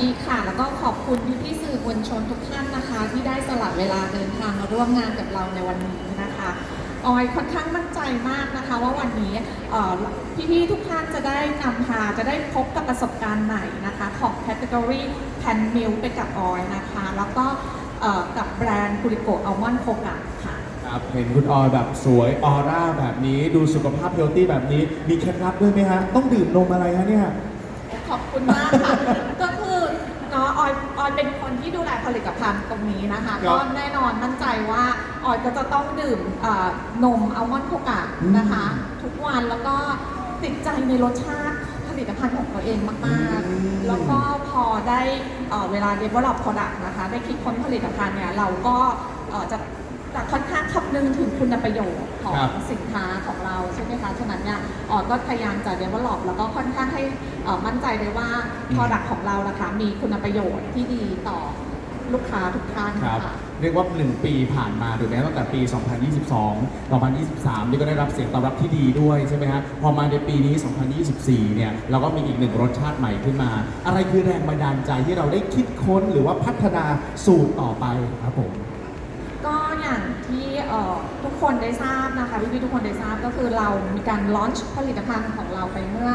ดีค่ะ แล้วก็ขอบคุณพี่ๆสื่อมวลชนทุกท่านนะคะ ที่ได้สละเวลาเดินทางมาร่วมงานกับเราในวันนี้นะคะออยค่อนข้างมั่นใจมากนะคะ ว่าวันนี้เอ่อพี่ๆทุกท่านจะได้นำพาจะได้พบกับประสบการณ์ใหม่นะคะ ของ Category Pan Milk ไปกับออยนะคะ แล้วก็เอ่อกับแบรนด์กุริโกอัลมอนด์โคกะค่ะครับเห็นคุณออยแบบสวยออร่าแบบนี้ดูสุขภาพเฮลตี้แบบนี้มีเคล็ดลับด้วยไหมฮะ ต้องดื่มนมอะไรฮะเนี่ย ขอบคุณมากค่ะก็คือเนาะออยออยเป็นคนที่ดูแลผลิตภัณฑ์ตรงนี้นะคะ ครับก็แน่นอนมั่นใจว่าออยก็จะต้องดื่มเอ่อนมอัลมอนด์โคกะอืมนะคะ ทุกวันแล้วก็ติดใจในรสชาติผลิตภัณฑ์ของตัวเองมากอืม ๆ แล้วก็พอได้เอ่อเวลา develop product นะคะ ได้คิดค้นผลิตภัณฑ์เนี่ยเราก็เอ่อจะ จะค่อนข้างคำนึงถึงคุณประโยชน์ของครับสินค้าของเราใช่ไหมคะฉะนั้นเนี่ยออก็พยายามจะ develop แล้วก็ค่อนข้างให้เอ่อมั่นใจเลยว่า product ของเรานะคะมีคุณประโยชน์ที่ดีต่อลูกค้าทุกท่านครับ ค่ะ เรียกว่า 1 ปีผ่านมาถูกไหมตั้งแต่ปี 2022 2023 นี่ก็ได้รับเสียงตอบรับที่ดีด้วยใช่ไหมฮะพอมาในปีนี้ 2024 เนี่ยเราก็มีอีกหนึ่งรสชาติใหม่ขึ้นมา อะไรคือแรงบันดาลใจที่เราได้คิดค้นหรือว่าพัฒนาสูตรต่อไปครับผม อย่างที่ทุกคนได้ทราบนะคะพี่ๆทุกคนได้ทราบก็คือเรามีการลอนช์ผลิตภัณฑ์ของเราไปเมื่อ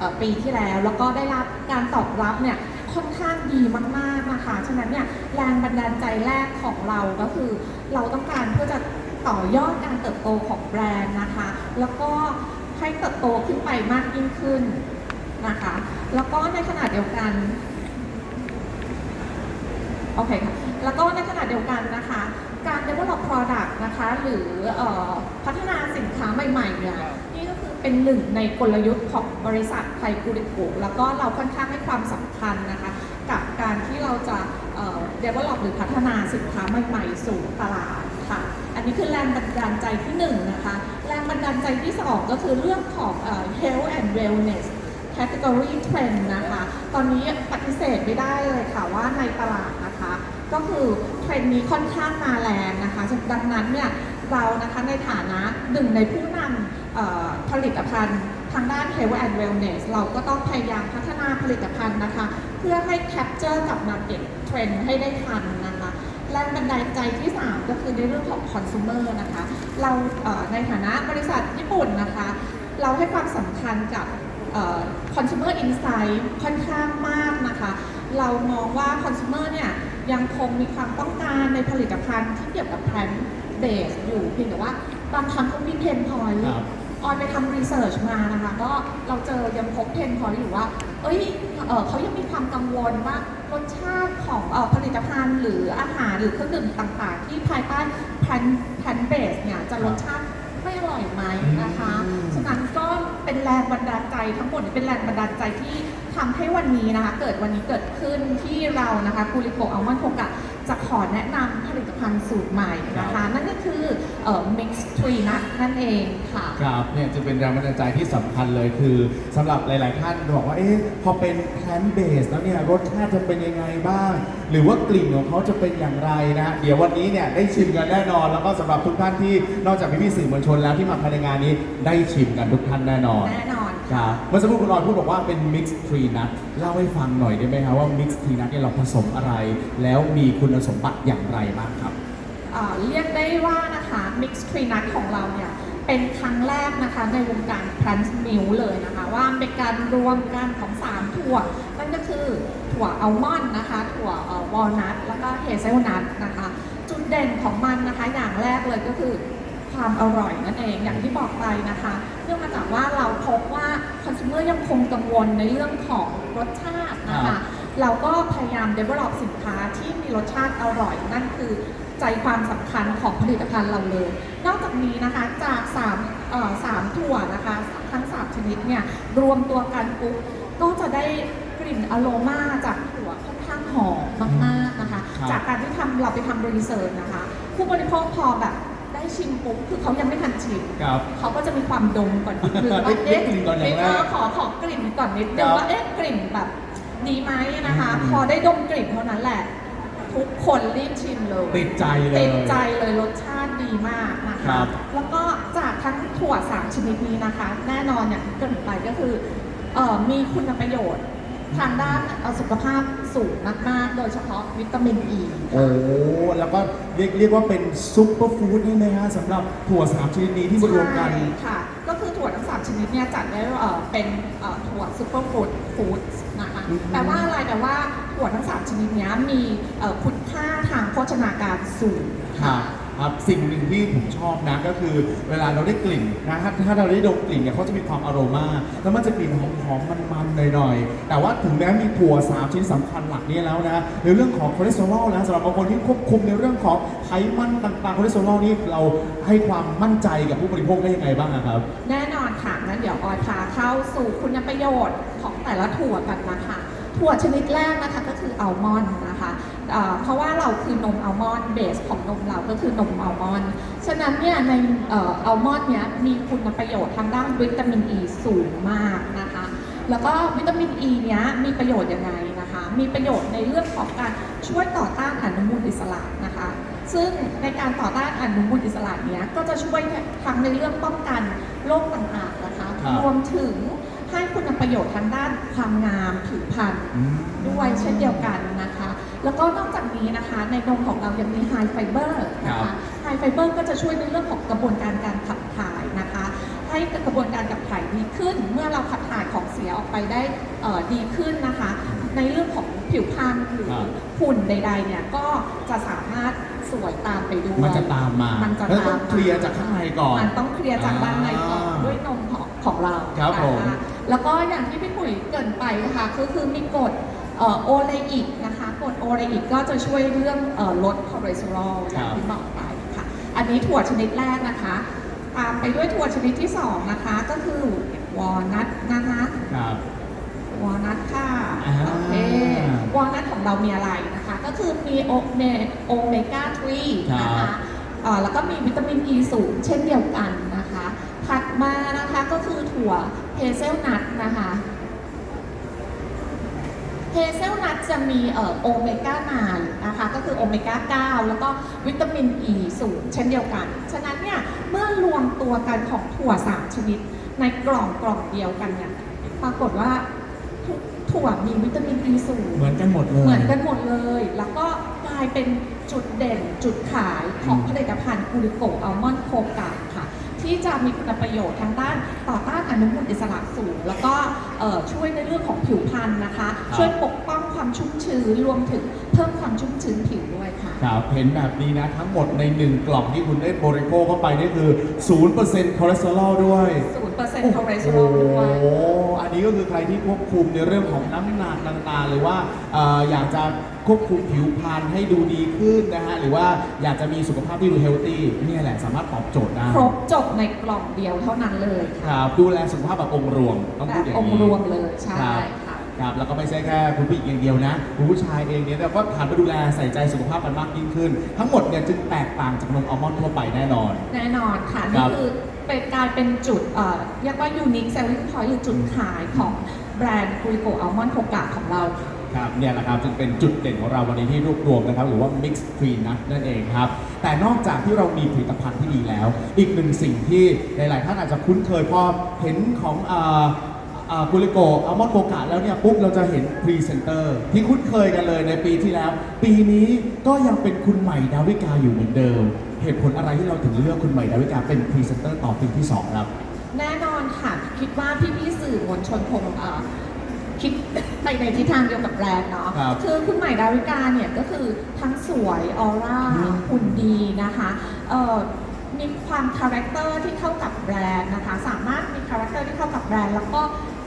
อปีที่แล้ว แล้วก็ได้รับการตอบรับเนี่ยค่อนข้างดีมากๆนะคะฉะนั้นเนี่ยแรงบันดาลใจแรกของเราก็คือ เราต้องการเพื่อจะต่อยอดการเติบโตของแบรนด์นะคะ แล้วก็ให้เติบโตขึ้นไปมากยิ่งขึ้นนะคะ แล้วก็ในขณะเดียวกันโอเคค่ะแล้วก็ในขณะเดียวกันนะคะ การ develop product นะคะ หรือเออพัฒนาสินค้าใหม่ๆเนี่ยนี่ก็คือเป็นหนึ่งในกลยุทธ์ของบริษัทไทยกูริโกแล้วก็เราค่อนข้างให้ความสำคัญนะคะ กับการที่เราจะเอ่อ develop หรือพัฒนาสินค้าใหม่ๆ สู่ตลาดค่ะ อันนี้คือแรงบันดาลใจที่หนึ่งนะคะ แรงบันดาลใจที่สองก็คือเรื่องของเอ่อ health and wellness category trend นะคะ ตอนนี้ปฏิเสธไม่ได้เลยค่ะว่าในตลาดนะคะ ก็คือเท รนด์นี้ค่อนข้างมาแรงนะคะ ดังนั้นเนี่ยเรานะคะในฐานะหนึ่งในผู้นำผลิตภัณฑ์ทางด้าน Health and Wellness เราก็ต้องพยายามพัฒนาผลิตภัณฑ์นะคะ เพื่อให้ capture กับ market trend ให้ได้ทันนะคะแรงบันดาลใจที่ 3 ก็คือในเรื่องของ consumer นะคะ เราเในฐานะบริษัทญี่ปุ่นนะคะ เราให้ความสำคัญกับเอ่อ consumer insight ค่อนข้างมากนะคะ เรามองว่า consumer เนี่ย ยังคงมีความต้องการในผลิตภัณฑ์ที่เกี่ยวกับ plant based อยู่เพียงแต่ว่าบางครั้งเขามี pain point ครับออยไปทำรีเสิร์ชมานะคะก็เราเจอยังพบเพนพอยอยู่ว่า เอ้ยเอ่อเขายังมีความกังวลว่ารสชาติของเออผลิตภัณฑ์ หรืออาหารหรือเครื่องดื่มต่างๆ ที่ภายใต้แพนแพนเบสเนี่ยจะรสชาติไม่อร่อยไหมนะคะอืมฉะนั้นก็เป็นแรงบันดาลใจทั้งหมดนี้เป็นแรงบันดาลใจที่ ทำให้วันนี้นะคะ เกิดวันนี้เกิดขึ้นที่เรานะคะกูริโกอัลมอนด์โคกะจะขอแนะนำผลิตภัณฑ์สูตรใหม่นะคะ นั่นก็คือเอ่อ mix tree nut นั่นเองค่ะครับเนี่ยจะเป็นแรงบันดาลใจที่สำคัญเลยคือสำหรับหลาย ๆ ท่านบอกว่าเอ๊ะพอเป็น plant based แล้วเนี่ยรสชาติจะเป็นยังไงบ้าง หรือว่ากลิ่นของเขาจะเป็นอย่างไรนะ เดี๋ยววันนี้เนี่ยได้ชิมกันแน่นอน แล้วก็สำหรับทุกท่านที่นอกจากพี่ๆสื่อมวลชนแล้วที่มาภายในงานนี้ได้ชิมกันทุกท่านแน่นอนแน่นอน ครับเมื่อสักครู่คุณออยพูดบอกว่าเป็น mix tree nut เล่าให้ฟังหน่อยได้ไหมครับว่า mix tree nut เนี่ยเราผสมอะไร แล้วมีคุณสมบัติอย่างไรบ้างครับ เอ่อเรียกได้ว่านะคะ Mix Tree Nut ของเราเนี่ยเป็นครั้งแรกนะคะในวงการ Plant Milk เลยนะคะ ว่าเป็นการรวมกันของ 3 ถั่ว นั่นก็คือถั่วอัลมอนด์นะคะ ถั่ววอลนัทแล้วก็เฮเซลนัทนะคะ จุดเด่นของมันนะคะอย่างแรกเลยก็คือ ความอร่อยนั่นเองอย่างที่บอกไปนะคะเนื่องมาจากว่าเราพบว่าคอน sumer ยังคงกังวลในเรื่องของรสชาตินะครัคะบเราก็พยายาม develop สินค้าที่มีรสชาติอร่อยนั่นคือใจความสำคัญของผลิตภัณฑ์เราเลย นอกจากนี้นะคะจาก3เอ่อสามถั่วนะคะทั้ง 3 ชนิดเนี่ยรวมตัวกันปุ๊บก็จะได้กลิ่นอโรมาจากถั่วค่อนข้างหอมมากๆนะคะ ครับ จากการที่ทำเราไปทำรีเสิร์ชนะคะ ผู้บริโภคพอแบบ ได้ชิมปุ๊บคือเขายังไม่ทันชิมครับ เขาก็จะมีความดมก่อนนิดนึงได้ว่าได้กลิ่นก่อนอย่างแรก เขอขอกลิ่นก่อนนิดนึคงรับว่าเอ๊ะกลิ่นแบบดีไหมนะคะอืมพอได้ดมกลิ่นเท่านั้นแหละ ทุกคนรีบชิมเลย ติดใจเลย ติดใจเลยรสชาติดีมากนะครัคะ บแล้วก็จากทั้งถั่วสามชนิดนี้นะคะ แน่นอนอย่างที่เกรินไปก็คือเอ่อมีคุณประโยชน์ ทางด้านเอ่อสุขภาพสูงมากๆ โดยเฉพาะวิตามินอ e ีโอ้แล้วก็เรียกเรียกว่าเป็นซุปเปอร์ฟู้ดได้ไหมฮะสำหรับถั่วสามชนิดนี้ที่มารวมกัน ใช่ค่ะ ก็คือถั่วทั้งสามชนิดเนี่ยจัดได้เอ่อเป็นเอ่อถั่วซูเปอร์ฟู้ดฟู้ดนะคะอืมแปลว่าอะไรแปลว่าถั่วทั้งสามชนิดเนี้ยมีเอ่อคุณค่าทางโภชนาการสูงครับ ครับสิ่งหนึ่งที่ผมชอบนะก็คือเวลาเราได้กลิ่นนะถ้าถ้าเราได้ดมกลิ่นเนี่ยเขาจะมีความอโรมาแล้วมันจะกลิ่นหอมๆมันๆหน่อยๆแต่ว่าถึงแม้มีถั่วสามชนิดสำคัญหลักนี้แล้วนะในเรื่องของคอเลสเตอรอลนะสำหรับบางคนที่ควบคุมในเรื่องของไขมันต่างๆคอเลสเตอรอลนี่เราให้ความมั่นใจกับผู้บริโภคได้ยังไงบ้างอะครับ แน่นอนค่ะงั้นเดี๋ยวออยพาเข้าสู่คุณประโยชน์ของแต่ละถั่วกันนะคะถั่วชนิดแรกนะคะก็คืออัลมอนด์นะคะ เอ่อเพราะว่าเราคือนมอัลมอนด์เบสของนมเราก็คือนมอัลมอนด์ฉะนั้นเนี่ยในเอ่ออัลมอนด์เนี้ยมีคุณประโยชน์ทางด้านวิตามินอ e ีสูงมากนะคะ แล้วก็วิตามินอ e ีเนี้ยมีประโยชน์ยังไงนะคะ มีประโยชน์ในเรื่องของการช่วยต่อต้านอนุมูลอิสระนะคะ ซึ่งในการต่อต้านอนุมูลอิสระเนี้ยก็จะช่วยทั้งในเรื่องป้องกันโรคต่างๆนะคะครับรวมถึงให้คุณประโยชน์ทางด้านความงามผิวพรรณด้วยเช่นเดียวกันนะคะ แล้วก็นอกจากนี้นะคะ ในนมของเรายังมีไฮไฟเบอร์นะครัคะบไฮไฟเบอร์ก็จะช่วยในเรื่องของกระบวนการการขับถ่ายนะคะ ให้กระบวนการขับถ่ายดีขึ้น เมื่อเราขับถ่ายของเสียออกไปได้เอ่อดีขึ้นนะคะ ในเรื่องของผิวพรรณหรือครับหุ่นใดๆเนี่ยก็จะสามารถสวยตามไปด้วยมันจะตามมามันจะแล้วตาต้อมงมาเคลียร์จากข้างในก่อนมันต้องเคลียร์จากด้านในก่อนอ่าด้วยนมของของเราครับผมนะคะแล้วก็อย่างที่พี่ปุ๋ยเกรินไปค่ะก็คือมีกรด โอเลอิกนะคะกรดโอเลอิกก็จะช่วยเรื่องเอ่อลดคอเลสเตอรอลอย่างที่บอกไปค่ะ อันนี้ถั่วชนิดแรกนะคะตามไปด้วยถั่วชนิดที่สองนะคะ ก็คือวอลนัทนะคะครับวอลนัทค่ะอ่าโอเควอลนัทของเรามีอะไรนะคะ ก็คือมีโอเมโอเมก้า3นะครัคะบเอ่อแล้วก็มีวิตามินอ e ีสูงเช่นเดียวกันนะคะ ถัดมานะคะก็คือถั่วเฮเซลนัทนะคะ เฮเซลนัทจะมีเอ่อโอเมก้า9นะคะก็คือโอเมก้า 9 แล้วก็วิตามินอ e ีสูงเช่นเดียวกัน ฉะนั้นเนี่ยเมื่อรวมตัวกันของถั่ว 3 ชนิด ในกล่องกล่องเดียวกันเนี่ยปรากฏว่าทุกถั่วมีวิตามินอ e ีสูงเหมือนกันหมดเลย เหมือนกันหมดเลย แล้วก็กลายเป็นจุดเด่นจุดขายของอืมผลิตภัณฑ์กูริโกอัลมอนด์โคกาค่ะ ที่จะมีคุณประโยชน์ทางด้านต่อต้านอนุมูลอิสระสูง แล้วก็เอ่อช่วยในเรื่องของผิวพรรณนะคะครับช่วยปกป้องความชุ่มชื้นรวมถึงเพิ่มความชุ่มชื้นผิวด้วยค่ะครับเห็นแบบนี้นะทั้งหมดในหนึ่งกล่องที่คุณได้บริโภคเข้าไปนี่คือ 0%คอเลสเตอรอลด้วย0%คอเลสเตอรอลด้วยโอ้โหอันนี้ก็คือใครที่ควบคุมในเรื่องของน้ำหนักต่างๆ หรือว่าเอ่ออยากจะ ควบคุมผิวพรรณให้ดูดีขึ้นนะฮะ หรือว่าอยากจะมีสุขภาพที่ดูเฮลตี้เนี่ยแหละสามารถตอบโจทย์ได้ครบจบในกล่องเดียวเท่านั้นเลยคค่ะรับดูแลสุขภาพแบบองค์รวมต้องแบพูดบอย่างองนี้ค์รวมเลยใช่ครับค่ะ ครับแล้วก็ไม่ใช่แค่คุณผู้หญิงอย่างเดียวนะคุณผู้ชายเองเนี่ยเราก็หันมาดูแลใส่ใจสุขภาพกันมากยิ่งขึ้น ทั้งหมดเนี่ยจึงแตกต่างจากนมอัลมอนด์ทั่วไปแน่นอน แน่นอนค่ะคนี่รับคือเป็นการเป็นจุดเอ่อเรียกว่า unique selling point หรือจุดขายของแบรนด์กุริโกอัลมอนด์โคกะของเรา ครับเนี่ยแหละครับจึงเป็นจุดเด่นของเราวันนี้ที่รวบรวมนะครับ หรือว่า Mix Green Nut นั่นเองครับ แต่นอกจากที่เรามีผลิตภัณฑ์ที่ดีแล้ว อีกหนึ่งสิ่งที่หลาย ๆ ท่านอาจจะคุ้นเคยพอเห็นของกุลิโกอัลมอนโกกะแล้วเนี่ยปุ๊บเราจะเห็นพรีเซนเตอร์ที่คุ้นเคยกันเลยในปีที่แล้ว ปีนี้ก็ยังเป็นคุณใหม่ดาวิกาอยู่เหมือนเดิม เหตุผลอะไรที่เราถึงเลือกคุณใหม่ดาวิกาเป็นพรีเซนเตอร์ต่อปีที่สองครับ แน่นอนค่ะ คิดว่าพี่ๆสื่อมวลชนคงเอ่อ คิดไปในทิศทางเดียวกับแบรนด์เนาะครับคือคุณใหม่ดาวิกาเนี่ยก็คือทั้งสวยออร่าอืมหุ่นดีนะคะเอ่อมีความคาแรคเตอร์ที่เข้ากับแบรนด์นะคะสามารถมีคาแรคเตอร์ที่เข้ากับแบรนด์แล้วก็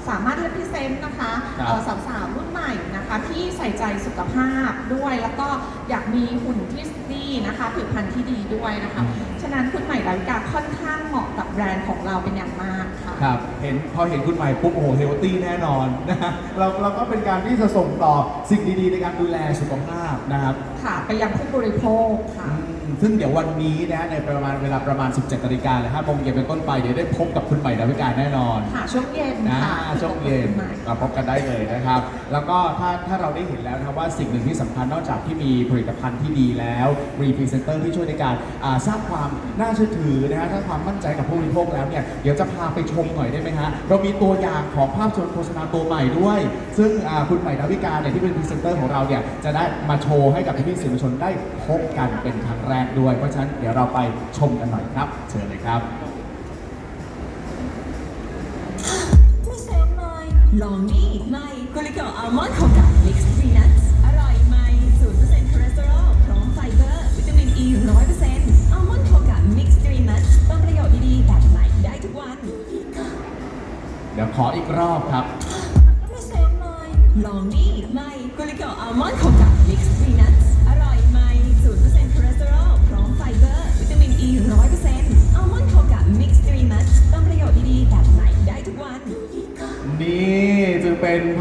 สามารถเลือกพิเศษนะคะครับเอ่อสาวๆรุ่นใหม่นะคะที่ใส่ใจสุขภาพด้วย แล้วก็อยากมีหุ่นที่ดีนะคะผิวพรรณที่ดีด้วยนะคะ ฉะนั้นคุณใหม่ดาวิกาค่อนข้างเหมาะกับแบรนด์ของเราเป็นอย่างมาก ค่ะครับเห็นพอเห็นคุณใหม่ปุ๊บโอ้โหเฮลตี้แน่นอนนะฮะเราเราก็เป็นการที่จะส่งต่อสิ่งดีๆ ในการดูแลสุขภาพนะครับ ค่ะ ไปยังผู้บริโภคค่ะ อืม ซึ่งเดี๋ยววันนี้นะในประมาณเวลาประมาณ 17นาฬิกาเลย5โมงเย็นเป็นต้นไปเดี๋ยวได้พบกับคุณใหม่ดาวิกาแน่นอนค่ะช่วงเย็นนะค่ะช่วงเย็นใหม่มาพบกันได้เลยนะครับ แล้วก็ถ้าถ้าเราได้เห็นแล้วนะครับว่าสิ่งหนึ่งที่สำคัญนอกจากที่มีผลิตภัณฑ์ที่ดีแล้วรีพรีเซนเตอร์ที่ช่วยในการอ่าสร้างความน่าเชื่อถือนะฮะสร้างความมั่นใจกับผู้บริโภคแล้วเนี่ยเดี๋ยวจะพาไปชมหน่อยได้ไหมฮะเรามีตัวอย่างของภาพชนโฆษณาตัวใหม่ด้วย ซึ่งอ่าคุณใหม่ดาวิกาเนี่ยที่เป็นพรีเซนเตอร์ของเราเนี่ยจะได้มาโชว์ให้กับพี่ๆสื่อมวลชนได้พบกันเป็นครั้งแรกด้วย เพราะฉะนั้นเดี๋ยวเราไปชมกันหน่อยครับ เชิญเลยครับ ไม่เซฟไหมลองนี่ไม่กุลิโกอัลมอนด์ของกับมิกซ์ทรีนัทอร่อยไหมศูนย์เปอร์เซ็นต์คอเลสเตอรอลพร้อมไฟเบอร์ วิตามินอีร้อยเปอร์เซ็นต์อัลมอนด์ของกับมิกซ์ทรีนัทต้องประโยชน์ดีๆแบบใหม่ได้ทุกวัน เดี๋ยวขออีกรอบครับ ไม่เซฟไหมลองนี่ไม่กุลิโกอัลมอนด์ของกับ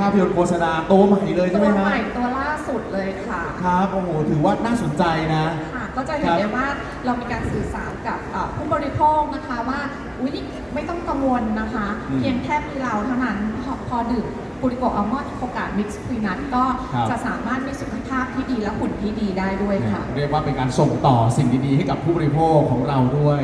าพยนตร์โฆษณาตัวใหม่เลยใช่ตัไหมวฮะใหม่ตัวล่าสุดเลยค่ะ ครับโอ้โหถือว่าน่าสนใจนะ ค่ะก็จะเห็นได้ว่าเรามีการสื่อสารกับเอ่อผู้บริโภคนะคะว่าอุ้ยนี่ไม่ต้องกังวลนะคะ อืมเพียงแค่มีเราเท่านั้นพอพอดื่มปุริโกอัลมอนด์โฟกามิกซ์พรีนัทก็ครับ จะสามารถมีสุขภาพที่ดีและหุ่นที่ดีได้ด้วยค่ะ เรียกว่าเป็นการส่งต่อสิ่งดีๆ ให้กับผู้บริโภคของเราด้วย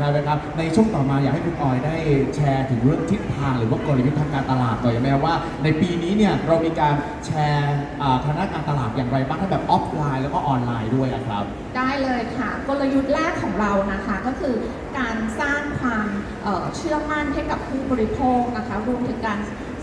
ค่ะใช่ไหมครับ ในช่วงต่อมาอยากให้คุณออยได้แชร์ถึงเรื่องทิศทางหรือว่ากลยุทธ์ทางการตลาดหน่อยได้ไหมครับว่า ในปีนี้เนี่ยเรามีการแชร์อ่าทางด้านการตลาดอย่างไรบ้างทั้งแบบออฟไลน์แล้วก็ออนไลน์ด้วยครับ ได้เลยค่ะ กลยุทธ์แรกของเรานะคะก็คือการสร้างความเอ่อเชื่อมั่นให้กับผู้บริโภคนะคะรวมถึงการ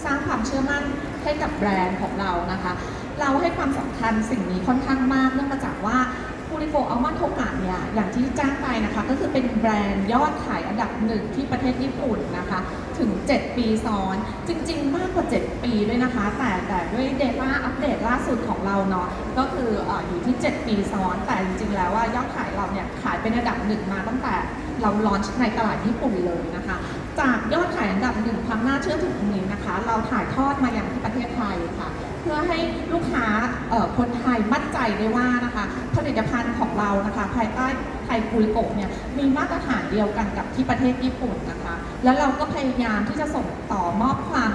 สร้างความเชื่อมั่นให้กับแบรนด์ของเรานะคะ เราให้ความสำคัญสิ่งนี้ค่อนข้างมากเนื่องมาจากว่าูริโกอัลมอนด์โทกะเนี่ยอย่างที่จ้างไปนะคะ ก็คือเป็นแบรนด์ยอดขายอันดับหนึ่งที่ประเทศญี่ปุ่นนะคะ ถึง 7 ปีซ้อน จริง ๆ มากกว่า 7 ปีด้วยนะคะ แต่แต่ด้วย Data อัปเดตล่าสุดของเราเนาะก็คืออออยู่ที่ 7 ปีซ้อน แต่จริง ๆ แล้วว่ายอดขายเราเนี่ยขายเป็นอันดับหนึ่งมาตั้งแต่เราลอนช์ในตลาดญี่ปุ่นเลยนะคะ จากยอดขายอันดับหนึ่งความน่าเชื่อถือตรงนี้นะคะ เราถ่ายทอดมาอย่างที่ประเทศไทยค่ะ เพื่อให้ลูกค้าคนไทยมั่นใจได้ว่านะคะ ผลิตภัณฑ์ของเรานะคะ ภายใต้ไทยกุลิโกะเนี่ยมีมาตรฐานเดียวกันกับที่ประเทศญี่ปุ่นนะคะ แล้วเราก็พยายามที่จะส่งต่อมอบความ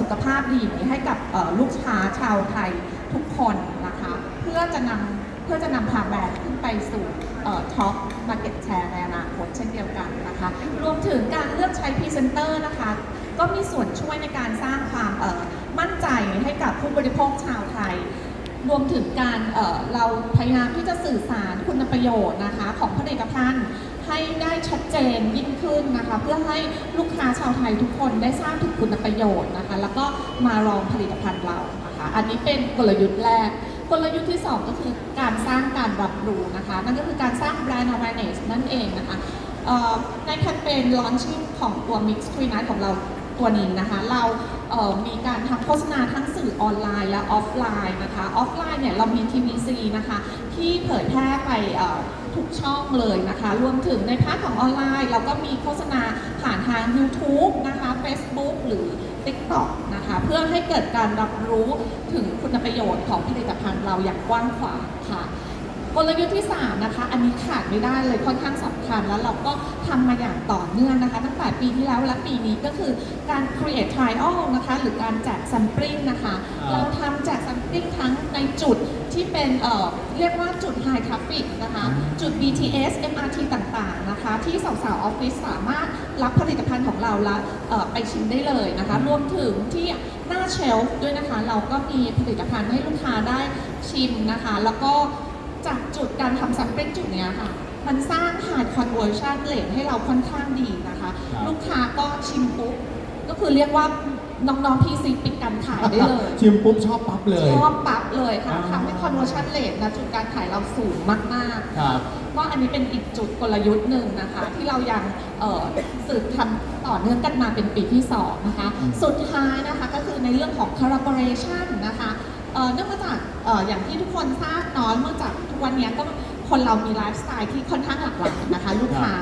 สุขภาพดีนี้ให้กับลูกค้าชาวไทยทุกคนนะคะ เพื่อจะนำเพื่อจะนำพาแบรนด์ขึ้นไปสู่ ท็อปมาเก็ตแชร์ในอนาคตเช่นเดียวกันนะคะ รวมถึงการเลือกใช้พรีเซนเตอร์นะคะ ก็มีส่วนช่วยในการสร้างความเอ่อมั่นใจให้กับผู้บริโภคชาวไทย รวมถึงการเอ่อเราพยายามที่จะสื่อสารคุณประโยชน์นะคะ ของผลิตภัณฑ์ให้ได้ชัดเจนยิ่งขึ้นนะคะ เพื่อให้ลูกค้าชาวไทยทุกคนได้ทราบถึงคุณประโยชน์นะคะ แล้วก็มาลองผลิตภัณฑ์เรานะคะ อันนี้เป็นกลยุทธ์แรก กลยุทธ์ที่ 2 ก็คือการสร้างการรับรู้นะคะ นั่นก็คือการสร้างแบรนด์ awareness นั่นเองนะคะในแคมเปญ launching ของตัว Mix t r e e Night ของเราตัวนี้นะคะ เราเมีการทำโฆษณาทั้งสื่อออนไลน์และออฟไลน์นะคะ ออฟไลน์เนี่ยเรามี TVC นะคะ ที่เผยแพร่ไปทุกช่องเลยนะคะ รวมถึงในพาร์ทของออนไลน์ เราก็มีโฆษณาผ่านทาง YouTube นะคะ Facebook หรือ TikTok นะคะเพื่อให้เกิดการรับรู้ถึงคุณประโยชน์ของผลิตภัณฑ์เราอย่างกว้างขวางค่ะกลยุทธ์ที่ 3 นะคะ อันนี้ขาดไม่ได้เลยค่อนข้างสำคัญ แล้วเราก็ทำมาอย่างต่อเนื่องนะคะ ตั้งแต่ปีที่แล้วและปีนี้ก็คือการ create trial นะคะ หรือการแจก sampling นะคะครับเราทำแจก sampling ทั้งในจุด ที่เป็นเอ่อเรียกว่าจุด high traffic นะคะ จุด BTS MRT ต่างๆนะคะ ที่สาวๆออฟฟิศสามารถรับผลิตภัณฑ์ของเราและเอ่อไปชิมได้เลยนะคะ รวมถึงที่หน้าเชลฟ์ด้วยนะคะ เราก็มีผลิตภัณฑ์ให้ลูกค้าได้ชิมนะคะ แล้วก็จากจุดการทำซัมเปิลจุดเนี้ยค่ะ มันสร้าง high conversion rate ให้เราค่อนข้างดีนะคะ ครับ ลูกค้าก็ชิมปุ๊บก็คือเรียกว่า น้องๆ PC ปิดการขายได้เลย ชิมปุ๊บชอบปั๊บเลย ชอบปั๊บเลยค่ะอ่าทำให้ conversion rate นะจุดการขายเราสูงมากๆครับก็อันนี้เป็นอีกจุดกลยุทธ์หนึ่งนะคะ ที่เรายังเอ่อสืบทำต่อเนื่องกันมาเป็นปีที่2นะคะอืมสุดท้ายนะคะก็คือในเรื่องของ collaboration นะคะเอ่อเนื่องมาจากเอ่ออย่างที่ทุกคนทราบเนอนเมื่อจากทุกวันเนี้ยก็คนเรามีไลฟ์สไตล์ที่ค่อนข้างหลากหลายนะคะ ลูกค้า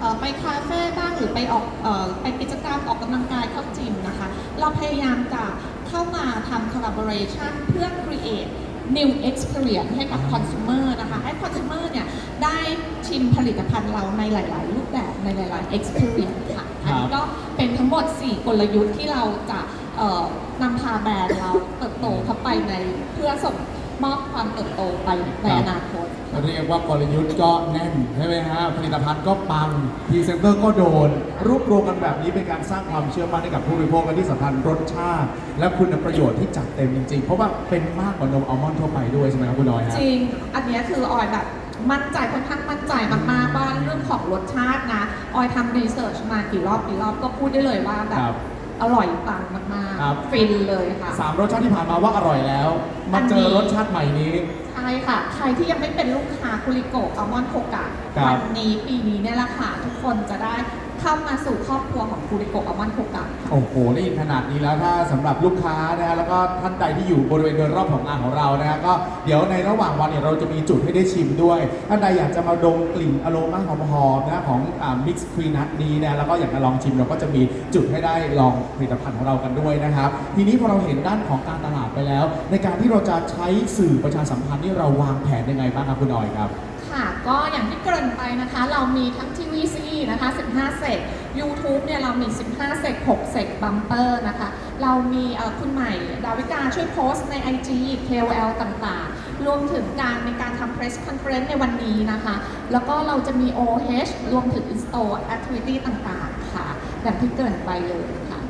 เอ่อไปคาเฟ่บ้างหรื อไปออกเอ่อไปกิจกรรมออกกำลังกายเข้าจิมนะคะ เราพยายามจะเข้ามาทำ collaboration เพื่อ create new experience ให้กับ consumer นะคะ ให้ consumer เนี่ยได้ชิมผลิตภัณฑ์เราในหลาย ๆ รูปแบบในหลาย ๆ experience ค่ะครัอับนนี้ก็เป็นทั้งหมด 4 กลยุทธ์ที่เราจะเอ่อนำพาแบรนด์เราเติบโตเข้าไปในเพื่อส่งมอบความเติบโตไปในอนาคต เรียกว่ากลยุทธ์ก็แน่นใช่ไหมฮะผลิตภัณฑ์ก็ปังพรีเซนเตอร์ก็โดน รวบรวมกันแบบนี้เป็นการสร้างความเชื่อมั่นให้กับผู้บริโภคและที่สำคัญรสชาติ และคุณประโยชน์ที่จัดเต็มจริง ๆ เพราะว่าเป็นมากกว่านมอัลมอนด์ทั่วไปด้วยใช่ไหมครับคุณน้อยฮะ จริง อันเนี้ยคือออยแบบมั่นใจค่อนข้างมั่นใจมากๆว่าเรื่องของรสชาตินะ ออยทำรีเสิร์ชมากี่รอบกี่รอบก็พูดได้เลยว่าแบครับบอร่อยปังมากครับ ๆฟินเลยค่ะ สามรสชาติที่ผ่านมาว่าอร่อยแล้ว มาเจอรสชาติใหม่นี้ใช่ค่ะ ใครที่ยังไม่เป็นลูกค้าคุริโกะอัลมอนด์โคกะครับวันี้ปีนี้เนี่ยแหละค่ะ ทุกคนจะได้ เข้ามาสู่ครอบครัวของคุริโกะอัลมอนด์โคกะค่ะโอ้โหได้ยินขนาดนี้แล้วถ้าสำหรับลูกค้านะฮะแล้วก็ท่านใดที่อยู่บริเวณโดยรอบของงานของเรานะฮะก็เดี๋ยวในระหว่างวันเนี่ยเราจะมีจุดให้ได้ชิมด้วยท่านใดอยากจะมาดมกลิ่นอโรมาหอมๆนะของมิกซ์ครีนัทนี้นะแล้วก็อยากจะลองชิมเราก็จะมีจุดให้ได้ลองผลิตภัณฑ์ของเรากันด้วยนะครับ ทีนี้พอเราเห็นด้านของการตลาดไปแล้ว ในการที่เราจะใช้สื่อประชาสัมพันธ์นี่เราวางแผนยังไงบ้างครับคุณออยครับ ค่ะ ก็อย่างที่เกริ่นไปนะคะ เรามีทั้งทีวีซี นะคะ 15 เซก YouTube เนี่ยเรามี 15 เซก 6 เซกบัมเปอร์นะคะ เรามีคุณใหม่ดาวิกาช่วยโพสต์ใน IG KOL ต่างๆ รวมถึงการในการทำ press conference ในวันนี้นะคะ แล้วก็เราจะมี OH รวมถึง in-store activity ต่างๆ ค่ะอย่างที่เกินไปเลยค่ะ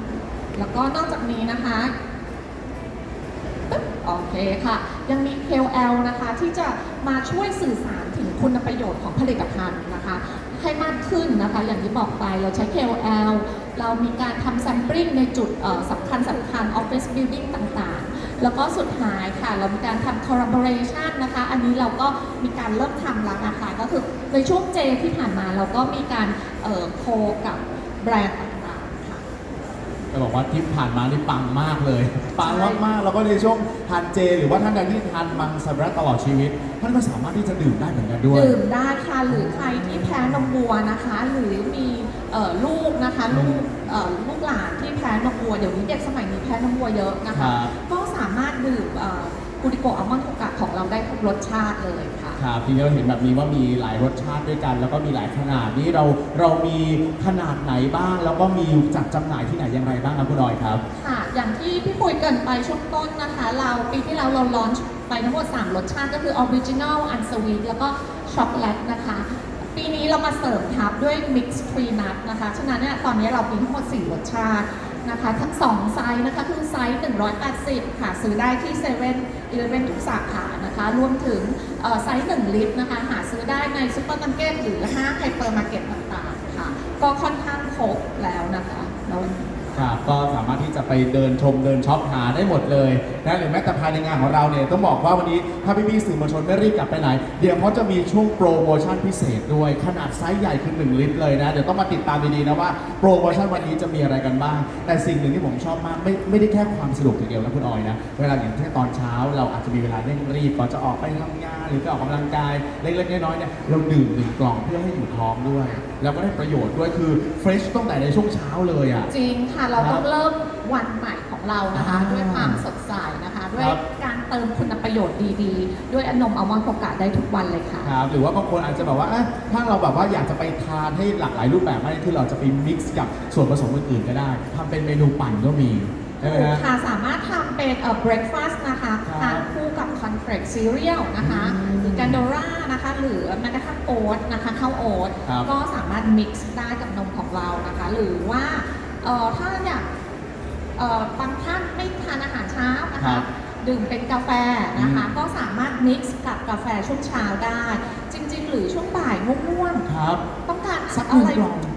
แล้วก็นอกจากนี้นะคะโอเคค่ะ ยังมี KOL นะคะที่จะมาช่วยสื่อสารถึงคุณประโยชน์ของผลิตภัณฑ์นะคะ ให้มากขึ้นนะคะ อย่างที่บอกไปเราใช้ KOL เรามีการทำ sampling ในจุดสำคัญสำคัญ office building ต่างๆ แล้วก็สุดท้ายค่ะ เรามีการทำ collaboration นะคะ อันนี้เราก็มีการเริ่มทำแล้วนะคะ ก็คือในช่วงเจที่ผ่านมาเราก็มีการโคกับแบรนด์ จะบอกว่าที่ผ่านมานี่ปังมากเลย ปังมากๆแล้วก็ในช่วงทานเจ หรือว่าท่านใดที่ทานมังสวิรัตตลอดชีวิต ท่านก็สามารถที่จะดื่มได้เหมือนกันด้วย ดื่มได้ค่ะหรือใครที่แพ้นมวัวนะคะ หรือมีเอ่อลูกนะคะลูกเอ่อลูกหลานที่แพ้นมวัวเดี๋ยวนี้เด็กสมัยนี้แพ้นมวัวเยอะนะครัคะบก็สามารถดื่มเอ่อ กุริโกะอัลมอนด์โคกะของเราได้ทุกรสชาติเลยค่ะ ครับทีนี้เราเห็นแบบนี้ว่ามีหลายรสชาติด้วยกัน แล้วก็มีหลายขนาดนี่เราเรามีขนาดไหนบ้าง แล้วก็มีจัดจำหน่ายที่ไหนอย่างไรบ้างครับคุณออยครับ ค่ะ อย่างที่พี่ปุ้ยเกรินไปช่วงต้นนะคะ เราปีที่แล้วเราลอนช์ไปทั้งหมด 3 รสชาติก็คือออริจิน l ลอันสวีทแล้วก็ช็อกโกแลตนะคะ ปีนี้เรามาเสริมทับด้วยมิกซ์ทรีนัทนะคะ ฉะนั้นเนี่ยตอนนี้เรามีทั้งหมด 4 รสชาติ นะคะทั้ง2ไซส์นะคะคือไซส์ 180 ค่ะซื้อได้ที่เซเว่นอีเลเว่นทุกสาขานะคะรวมถึงไซส์ 1 ลิตรนะคะหาซื้อได้ในซุปเปอร์มาร์เก็ตหรือห้างไฮเปอร์มาร์เก็ตต่างๆค่ะก็ค่อนข้างครบแล้วนะคะแล้ว ครับก็สามารถที่จะไปเดินชมเดินช็อปหาได้หมดเลยนะหรือแม้แต่ภายในงานของเราเนี่ยต้องบอกว่าวันนี้ถ้าพี่ๆสื่อมวลชนไม่รีบกลับไปไหน เดี๋ยวเขาจะมีช่วงโปรโมชั่นพิเศษด้วยขนาดไซส์ใหญ่คือ1ลิตรเลยนะ เดี๋ยวต้องมาติดตามดีๆนะว่าโปรโมชั่นวันนี้จะมีอะไรกันบ้าง แต่สิ่งหนึ่งที่ผมชอบมากไม่ไม่ได้แค่ความสะดวกอย่างเดียวนะคุณออยนะเวลาอย่างเช่นตอนเช้า เราอาจจะมีเวลาเร่งรีบก่อนจะออกไปทำงาน หรือไปออกกำลังกายเล็กๆน้อยๆเนี่ยเราดื่มหนึ่งกล่องเพื่อให้อยู่ท้องด้วย แล้วก็ได้ประโยชน์ด้วยคือเฟรชตั้งแต่ในช่วงเช้าเลยอะจริงค่ะเราครัต้บองเริ่มวันใหม่ของเรานะคะอ่าด้วยความสดใสนะคะ ด้วยครับการเติมคุณประโยชน์ดีๆ ด้วยอนมอัลมอนด์โฟกะได้ทุกวันเลยค่ะครับหรือว่าบางคนอาจจะแบบว่าเอ๊ะถ้าเราแบบว่าอยากจะไปทานให้หลากหลายรูปแบบมากขึ้นเราจะไปมิกซ์กับส่วนผสมอื่นๆก็ได้ทำเป็นเมนูปั่นก็มีใช่ไหมฮะ ค่ะสามารถทำเป็นเอ่อ breakfast นะคะครับทานคู่กับ cornflakes cereal นะคะ อืมหรือ gandora นะคะ หรือแม้กระทั่งโอ๊ตนะคะข้าวโอ๊ตครับก็สามารถ mix ได้กับนมของเรานะคะ หรือว่า เอ่อถ้าอยากเอ่อบางท่านไม่ทานอาหารเช้านะครัคะ บดื่มเป็นกาแฟนะคะ อืม ก็สามารถ mix กับกาแฟช่วงเช้าได้ จริง ๆ หรือช่วงบ่ายง่วงๆครับต้องการสักหนึ่อะงไรกล่องใช่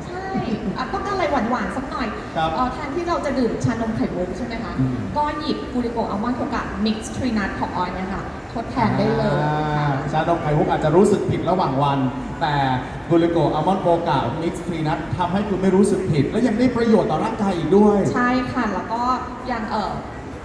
อะต้องการอะไรหวานๆสักหน่อยครับเอ่อแทนที่เราจะดื่มชานมไข่มุกใช่ไหมคะ อืม ก็หยิบกูริโกอัลมอนด์โคกะมิกซ์ทรีนัทของออยเนี่ยค่ะ ทดแทนได้เลยอ่ค่ะาชาดมไข่มุกอาจจะรู้สึกผิดระหว่างวัน แต่กุลิโกอัลมอนด์โปกามิกซ์ฟรีนัททำให้คุณไม่รู้สึกผิด และยังได้ประโยชน์ต่อร่างกายอีกด้วย ใช่ค่ะ แล้วก็ยังเออ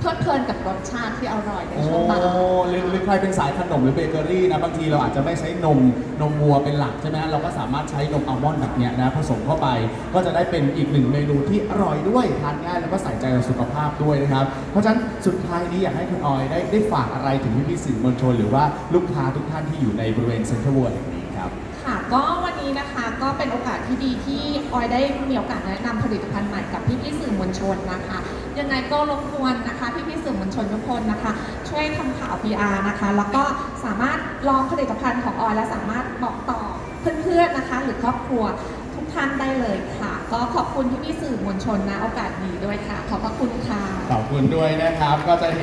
เพลิดเพลินกับรสชาติที่อร่อยในโอ้ช่วงบ่ายหรือหรือใครเป็นสายขนมหรือเบเกอรี่นะบางทีเราอาจจะไม่ใช้นมนมวัวเป็นหลักใช่ไหมเราก็สามารถใช้นมอัลมอนด์แบบเนี้ยนะผสมเข้าไป ก็จะได้เป็นอีกหนึ่งเมนูที่อร่อยด้วยทานง่ายแล้วก็ใส่ใจกับสุขภาพด้วยนะครับ เพราะฉะนั้นสุดท้ายนี้อยากให้คุณออยได้ได้ฝากอะไรถึงพี่พี่ๆสื่อมวลชนหรือว่าลูกค้าทุกท่านที่อยู่ในบริเวณเซ็นทรัลเวิลด์แห่งนี้ครับ ค่ะก็วัน นี้นะคะก็เป็นโอกาสที่ดีที่ออยได้มีโอกาสแนะนำผลิตภัณฑ์ใหม่กับพี่ๆสื่อมวลชนนะคะ ยังไงก็รบกวนนะคะพี่ๆสื่อมวลชนทุกคนนะคะ ช่วยทำข่าว PR นะคะ แล้วก็สามารถลองผลิตภัณฑ์ของออยและสามารถบอกต่อเพื่อนๆนะคะ หรือครอบครัวทุกท่านได้เลยค่ะ ก็ขอบคุณพี่ๆสื่อมวลชนนะโอกาสนี้ด้วยค่ะ ขอบพระคุณค่ะ ขอบคุณด้วยนะครับก็จะ